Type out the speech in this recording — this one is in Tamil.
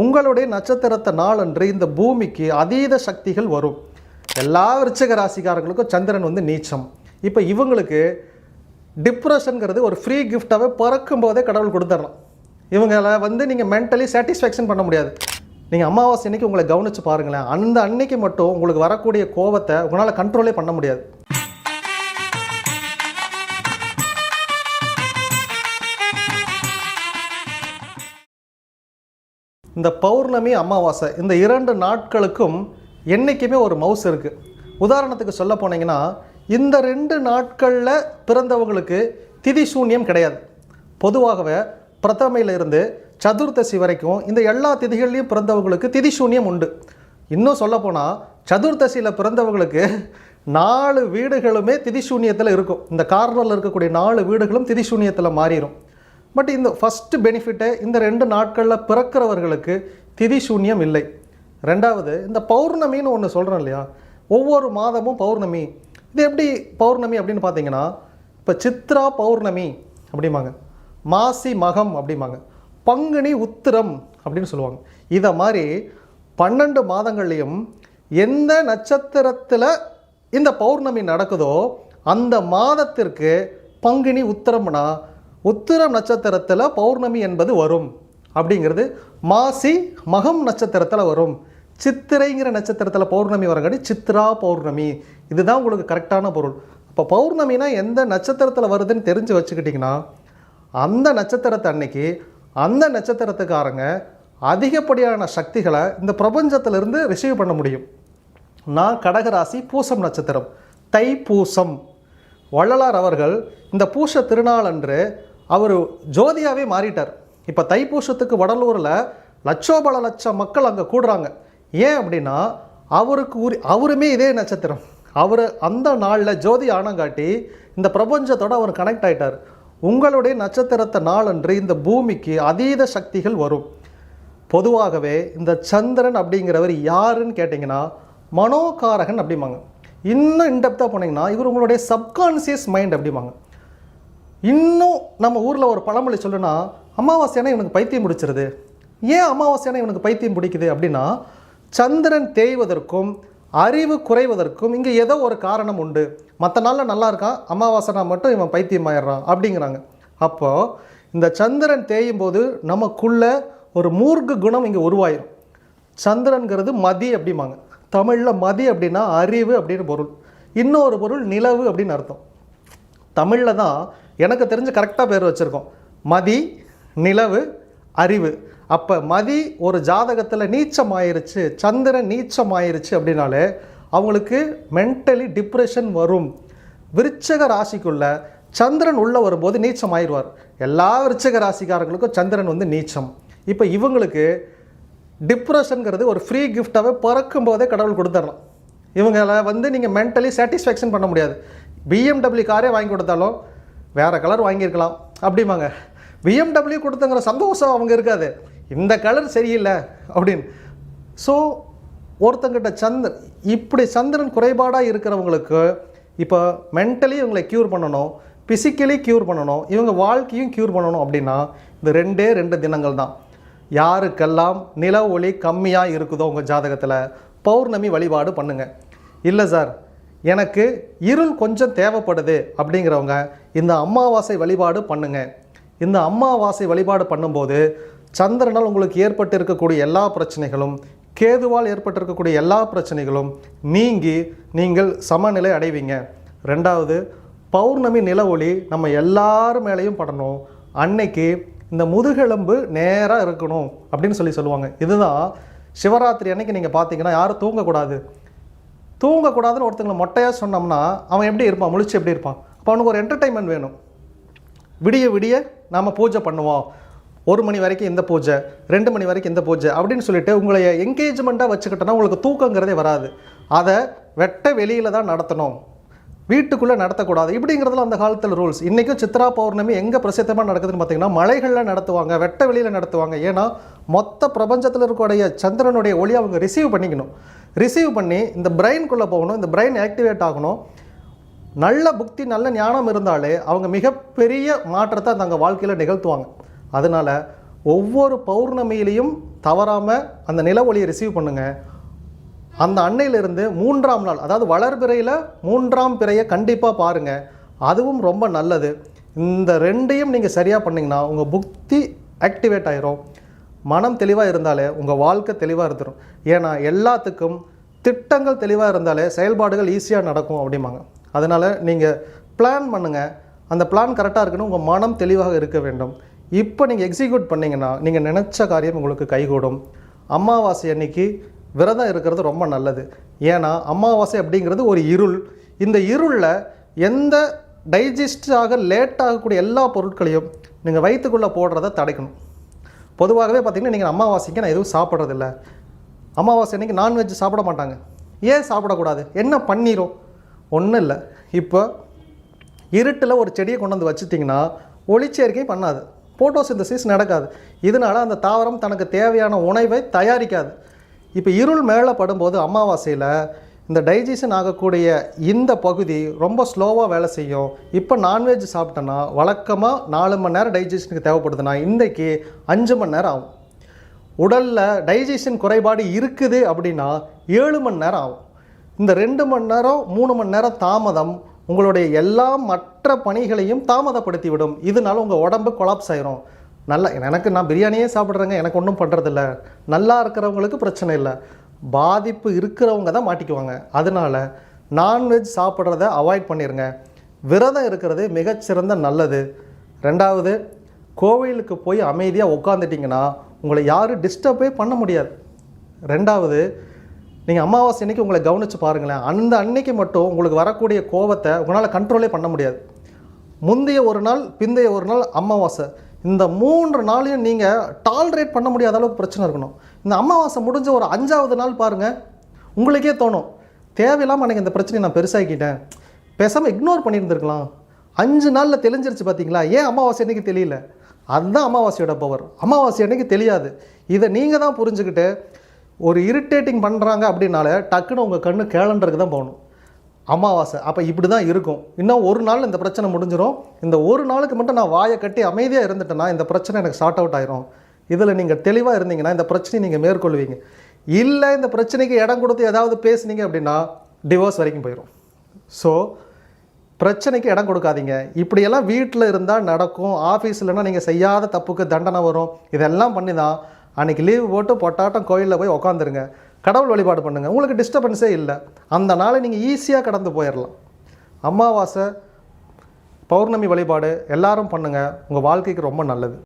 உங்களுடைய நட்சத்திரத்தை நாளன்று இந்த பூமிக்கு அதீத சக்திகள் வரும். எல்லா விருச்சக ராசிக்காரங்களுக்கும் சந்திரன் வந்து நீச்சம். இப்போ இவங்களுக்கு டிப்ரெஷனுங்கிறது ஒரு ஃப்ரீ கிஃப்டாகவே பிறக்கும் போதே கடவுள் கொடுத்துடலாம். இவங்களை வந்து நீங்கள் மென்டலி சாட்டிஸ்ஃபேக்ஷன் பண்ண முடியாது. நீங்கள் அமாவாசை அன்னைக்கு உங்களை கவனித்து பாருங்களேன். அந்த அன்னைக்கு மட்டும் உங்களுக்கு வரக்கூடிய கோவத்தை உங்களால் கண்ட்ரோலே பண்ண முடியாது. இந்த பௌர்ணமி அமாவாசை இந்த இரண்டு நாட்களுக்கும் என்றைக்குமே ஒரு மவுஸ் இருக்குது உதாரணத்துக்கு சொல்ல போனீங்கன்னா இந்த ரெண்டு நாட்களில் பிறந்தவங்களுக்கு திதி சூன்யம் கிடையாது. பொதுவாகவே பிரதமையில இருந்து சதுர்தசி வரைக்கும் இந்த எல்லா திதிகள்லையும் பிறந்தவங்களுக்கு திதி சூன்யம் உண்டு. இன்னும் சொல்லப்போனால் சதுர்தசியில் பிறந்தவங்களுக்கு நாலு வீடுகளுமே திதி சூன்யத்தில் இருக்கும். இந்த கார்னரில் இருக்கக்கூடிய நாலு வீடுகளும் திதி சூன்யத்தில் மாறிடும் பட் இந்த ஃபஸ்ட்டு பெனிஃபிட்டை இந்த ரெண்டு நாட்களில் பிறக்கிறவர்களுக்கு திதி சூன்யம் இல்லை. ரெண்டாவது இந்த பௌர்ணமின்னு ஒன்று சொல்கிறோம் இல்லையா? ஒவ்வொரு மாதமும் பௌர்ணமி. இது எப்படி பௌர்ணமி அப்படின்னு பார்த்தீங்கன்னா இப்போ சித்ரா பௌர்ணமி அப்படிம்பாங்க. மாசி மகம் அப்படிம்பாங்க. பங்குனி உத்திரம் அப்படின்னு சொல்லுவாங்க. இதை மாதிரி பன்னெண்டு மாதங்கள்லேயும் எந்த நட்சத்திரத்தில் இந்த பௌர்ணமி நடக்குதோ அந்த மாதத்திற்கு பங்குனி உத்திரம்னா உத்திரம் நட்சத்திரத்தில் பௌர்ணமி என்பது வரும். அப்படிங்கிறது மாசி மகம் நட்சத்திரத்தில் வரும். சித்திரைங்கிற நட்சத்திரத்தில் பௌர்ணமி வரங்காட்டி சித்ரா பௌர்ணமி. இதுதான் உங்களுக்கு கரெக்டான பொருள். அப்போ பௌர்ணமினா எந்த நட்சத்திரத்தில் வருதுன்னு தெரிஞ்சு வச்சுக்கிட்டிங்கன்னா அந்த நட்சத்திரத்தை அன்னைக்கு அந்த நட்சத்திரத்துக்காரங்க அதிகப்படியான சக்திகளை இந்த பிரபஞ்சத்திலிருந்து ரிசீவ் பண்ண முடியும். நான் கடகராசி பூசம் நட்சத்திரம் தை பூசம் வள்ளலார் அவர்கள் இந்த பூச திருநாள் அன்று அவர் ஜோதியாகவே மாறிட்டார். இப்போ தைப்பூசத்துக்கு வடலூரில் லட்சோபல லட்சம் மக்கள் அங்கே கூடுறாங்க. ஏன் அப்படின்னா அவருக்கு உரி அவருமே இதே நட்சத்திரம். அவர் அந்த நாளில் ஜோதி ஆனங்காட்டி இந்த பிரபஞ்சத்தோட அவர் கனெக்ட் ஆயிட்டார். உங்களுடைய நட்சத்திரத்தை நாளன்று இந்த பூமிக்கு அதீத சக்திகள் வரும். பொதுவாகவே இந்த சந்திரன் அப்படிங்கிறவர் யாருன்னு கேட்டிங்கன்னா மனோகாரகன் அப்படிம்பாங்க. இன்னும் இன்டெப்த்தாக போனீங்கன்னா இவர் உங்களுடைய சப்கான்சியஸ் மைண்ட் அப்படிம்பாங்க. இன்னும் நம்ம ஊரில் ஒரு பழமொழி சொல்லுனா அமாவாசையான இவனுக்கு பைத்தியம் பிடிச்சிருது. ஏன் அமாவாசையான இவனுக்கு பைத்தியம் பிடிக்குது அப்படின்னா சந்திரன் தேய்வதற்கும் அறிவு குறைவதற்கும் இங்கே ஏதோ ஒரு காரணம் உண்டு. மற்ற நாளில் நல்லா இருக்கான் அமாவாசைனா மட்டும் இவன் பைத்தியம் ஆயிடுறான் அப்படிங்கிறாங்க. அப்போது இந்த சந்திரன் தேயும் போது நமக்குள்ள ஒரு மூர்க்கு குணம் இங்கே உருவாயிரும். சந்திரன்கிறது மதி அப்படிம்பாங்க. தமிழில் மதி அப்படின்னா அறிவு அப்படின்னு பொருள். இன்னொரு பொருள் நிலவு அப்படின்னு அர்த்தம். தமிழில் தான் எனக்கு தெரிஞ்சு கரெக்டாக பேர் வச்சுருக்கோம். மதி நிலவு அறிவு. அப்போ மதி ஒரு ஜாதகத்தில் நீச்சம் ஆயிருச்சு சந்திரன் நீச்சம் ஆயிருச்சு அப்படின்னாலே அவங்களுக்கு மென்டலி டிப்ரெஷன் வரும். விருச்சக ராசிக்குள்ள சந்திரன் உள்ளே வரும்போது நீச்சம் ஆயிடுவார் எல்லா விருச்சக ராசிக்காரங்களுக்கும் சந்திரன் வந்து நீச்சம். இப்போ இவங்களுக்கு டிப்ரெஷனுங்கிறது ஒரு ஃப்ரீ கிஃப்டாகவே பிறக்கும் போதே கடவுள் கொடுத்துட்றான் இவங்களை வந்து நீங்கள் மென்டலி சாட்டிஸ்ஃபேக்ஷன் பண்ண முடியாது. பிஎம்டபிள்யூ காரே வாங்கி கொடுத்தாலும் வேறு கலர் வாங்கியிருக்கலாம். அப்படிம்பாங்க. பிஎம்டபிள்யூ கொடுத்தங்கிற சந்தோஷம் அவங்க இருக்காது. இந்த கலர் சரியில்லை அப்படின்னு. ஸோ ஒருத்தங்கிட்ட சந்திரன் இப்படி சந்திரன் குறைபாடாக இருக்கிறவங்களுக்கு இப்போ மென்டலி இவங்களை க்யூர் பண்ணணும் ஃபிசிக்கலி க்யூர் பண்ணணும் இவங்க வாழ்க்கையும் க்யூர் பண்ணணும் அப்படின்னா இந்த ரெண்டே ரெண்டு தினங்கள் தான். யாருக்கெல்லாம் நில ஒளி கம்மியாக இருக்குதோ உங்கள் ஜாதகத்தில் பௌர்ணமி வழிபாடு பண்ணுங்கள் இல்லை சார் எனக்கு இருள் கொஞ்சம் தேவைப்படுது அப்படிங்கிறவங்க இந்த அமாவாசை வழிபாடு பண்ணுங்க. இந்த அமாவாசை வழிபாடு பண்ணும்போது சந்திரனால் உங்களுக்கு ஏற்பட்டு இருக்கக்கூடிய எல்லா பிரச்சனைகளும் கேதுவால் ஏற்பட்டிருக்கக்கூடிய எல்லா பிரச்சனைகளும் நீங்கி நீங்கள் சமநிலை அடைவீங்க. ரெண்டாவது பௌர்ணமி நில ஒளி நம்ம எல்லார் மேலேயும் படணும். அன்னைக்கு இந்த முதுகெலும்பு நேராக இருக்கணும் அப்படின்னு சொல்லி சொல்லுவாங்க. இதுதான் சிவராத்திரி அன்னைக்கு நீங்கள் பார்த்தீங்கன்னா யாரும் தூங்கக்கூடாது. தூங்கக்கூடாதுன்னு ஒருத்தங்களை மொட்டையாக சொன்னோம்னா அவன் எப்படி இருப்பான்? முழிச்சு எப்படி இருப்பான்? அப்போ அவனுக்கு ஒரு என்டர்டைன்மெண்ட் வேணும். விடிய விடிய நாம் பூஜை பண்ணுவோம். ஒரு மணி வரைக்கும் இந்த பூஜை ரெண்டு மணி வரைக்கும் இந்த பூஜை அப்படின்னு சொல்லிட்டு உங்களை என்கேஜ்மெண்ட்டாக வச்சுக்கிட்டோன்னா உங்களுக்கு தூக்கங்கிறதே வராது. அதை வெட்ட வெளியில் தான் நடத்தணும். வீட்டுக்குள்ளே நடத்தக்கூடாது. இப்படிங்கிறதுல அந்த காலத்தில் ரூல்ஸ் இன்றைக்கும் சித்ரா பௌர்ணமி எங்கே பிரசித்தமாக நடக்குதுன்னு பார்த்தீங்கன்னா மலைகளில் நடத்துவாங்க வெட்ட வெளியில் நடத்துவாங்க. ஏன்னா மொத்த பிரபஞ்சத்தில் இருக்கக்கூடிய சந்திரனுடைய ஒளி அவங்க ரிசீவ் பண்ணிக்கணும். ரிசீவ் பண்ணி இந்த பிரெயின்குள்ளே போகணும் இந்த பிரெயின் ஆக்டிவேட் ஆகணும். நல்ல புக்தி நல்ல ஞானம் இருந்தாலே அவங்க மிகப்பெரிய மாற்றத்தை தங்கள் வாழ்க்கையில் நிகழ்த்துவாங்க. அதனால் ஒவ்வொரு பௌர்ணமியிலையும் தவறாமல் அந்த நில ஒளியை ரிசீவ் பண்ணுங்கள் அந்த அன்னையிலிருந்து மூன்றாம் நாள் அதாவது வளர்பிறையில் மூன்றாம் பிறையை கண்டிப்பாக பாருங்கள் அதுவும் ரொம்ப நல்லது. இந்த ரெண்டையும் நீங்கள் சரியாக பண்ணிங்கன்னா உங்கள் புக்தி ஆக்டிவேட் ஆயிரும். மனம் தெளிவாக இருந்தாலே உங்கள் வாழ்க்கை தெளிவாக இருந்துடும் ஏன்னா எல்லாத்துக்கும் திட்டங்கள் தெளிவாக இருந்தாலே செயல்பாடுகள் ஈஸியாக நடக்கும் அப்படிம்பாங்க. அதனால் நீங்கள் பிளான் பண்ணுங்கள் அந்த பிளான் கரெக்டாக இருக்குன்னு உங்கள் மனம் தெளிவாக இருக்க வேண்டும். இப்போ நீங்கள் எக்ஸிக்யூட் பண்ணிங்கன்னா நீங்கள் நினச்ச காரியம் உங்களுக்கு கைகூடும். அமாவாசை அன்னைக்கு விரதம் இருக்கிறது ரொம்ப நல்லது. ஏன்னா அமாவாசை அப்படிங்கிறது ஒரு இருள். இந்த இருளில் எந்த டைஜஸ்ட் ஆக லேட் ஆகக்கூடிய எல்லா பொருட்களையும் நீங்கள் வயிற்றுக்குள்ளே போடுறத தடைக்கணும். பொதுவாகவே பார்த்தீங்கன்னா நீங்கள் அமாவாசைக்கு நான் எதுவும் சாப்பிட்றதில்ல. அமாவாசை அன்றைக்கி நான்வெஜ் சாப்பிட மாட்டாங்க. ஏன் சாப்பிடக்கூடாது? என்ன பண்ணிடும் ஒன்றும் இல்லை. இப்போ இருட்டில் ஒரு செடியை கொண்டு வந்து வச்சுட்டிங்கன்னா ஒளிச்சேர்க்கை பண்ணாது. போட்டோசிந்தசிஸ் நடக்காது. இதனால் அந்த தாவரம் தனக்கு தேவையான உணவை தயாரிக்காது. இப்போ இருள் மேலே படும்போது அமாவாசையில் இந்த டைஜஷன் ஆகக்கூடிய இந்த பகுதி ரொம்ப ஸ்லோவாக வேலை செய்யும். இப்போ நான்வெஜ் சாப்பிட்டோன்னா வழக்கமாக நாலு மணி நேரம் டைஜஷனுக்கு தேவைப்படுதுன்னா இன்றைக்கி அஞ்சு மணி நேரம் ஆகும். உடலில் டைஜஷன் குறைபாடு இருக்குது அப்படின்னா ஏழு மணி நேரம் ஆகும். இந்த ரெண்டு மணி நேரம் மூணு மணி நேரம் தாமதம் உங்களுடைய எல்லா மற்ற பணிகளையும் தாமதப்படுத்தி விடும் இதனால உங்கள் உடம்பு கொலாப்ஸ் ஆயிரும். நல்லா எனக்கு நான் பிரியாணியே சாப்பிட்றேங்க எனக்கு ஒன்றும் பண்ணுறதில்ல நல்லா இருக்கிறவங்களுக்கு பிரச்சனை இல்லை. பாதிப்பு இருக்கிறவங்க தான் மாட்டிக்குவாங்க. அதனால நான்வெஜ் சாப்பிட்றத அவாய்ட் பண்ணிடுங்க விரதம் இருக்கிறது மிகச்சிறந்த நல்லது. ரெண்டாவது கோவிலுக்கு போய் அமைதியாக உட்காந்துட்டிங்கன்னா உங்களை யாரும் டிஸ்டர்பே பண்ண முடியாது. ரெண்டாவது நீங்கள் அமாவாசை அன்றைக்கி உங்களை கவனித்து பாருங்களேன். அந்த அன்னைக்கு மட்டும் உங்களுக்கு வரக்கூடிய கோபத்தை உங்களால் கண்ட்ரோலே பண்ண முடியாது. முந்தைய ஒரு நாள் பிந்தைய ஒரு நாள் அமாவாசை. இந்த மூன்று நாளையும் நீங்கள் டாலரேட் பண்ண முடியாத அளவுக்கு பிரச்சனை இருக்கணும். இந்த அமாவாசை முடிஞ்ச ஒரு அஞ்சாவது நாள் பாருங்கள் உங்களுக்கே தோணும். தேவையில்லாமல் எனக்கு இந்த பிரச்சனையை நான் பெருசாக்கிட்டேன். பேசாமல் இக்னோர் பண்ணியிருந்துருக்கலாம். அஞ்சு நாளில் தெளிஞ்சிருச்சு பார்த்தீங்களா ஏன் அமாவாசை அன்னைக்கு தெரியல அதுதான் அமாவாசையோட பவர் அமாவாசை அன்னைக்கு தெரியாது. இதை நீங்கள் தான் புரிஞ்சுக்கிட்டு ஒரு இரிட்டேட்டிங் பண்ணுறாங்க அப்படின்னால டக்குன்னு உங்கள் கண்ணு கேலண்டருக்கு தான் போகணும். அமாவாசை. அப்போ இப்படி தான் இருக்கும். இன்னும் ஒரு நாள் இந்த பிரச்சனை முடிஞ்சிடும் இந்த ஒரு நாளுக்கு மட்டும் நான் வாயை கட்டி அமைதியாக இருந்துட்டேன்னா இந்த பிரச்சனை எனக்கு சார்ட் அவுட் ஆயிரும். இதில் நீங்கள் தெளிவாக இருந்தீங்கன்னா இந்த பிரச்சனையை நீங்கள் மேற்கொள்வீங்க. இல்லை இந்த பிரச்சனைக்கு இடம் கொடுத்து ஏதாவது பேசுனீங்க அப்படின்னா டிவோர்ஸ் வரைக்கும் போயிடும் ஸோ பிரச்சனைக்கு இடம் கொடுக்காதீங்க. இப்படியெல்லாம் வீட்டில் இருந்தால் நடக்கும் ஆஃபீஸ்லன்னா நீங்கள் செய்யாத தப்புக்கு தண்டனை வரும். இதெல்லாம் பண்ணி தான் அன்றைக்கி லீவு போட்டு பொட்டாட்டம் கோயிலில் போய் உக்காந்துருங்க. கடவுள் வழிபாடு பண்ணுங்கள் உங்களுக்கு டிஸ்டர்பன்ஸே இல்லை. அந்த நாளை நீங்கள் ஈஸியாக கடந்து போயிடலாம். அமாவாசை பௌர்ணமி வழிபாடு எல்லாரும் பண்ணுங்கள் உங்கள் வாழ்க்கைக்கு ரொம்ப நல்லது.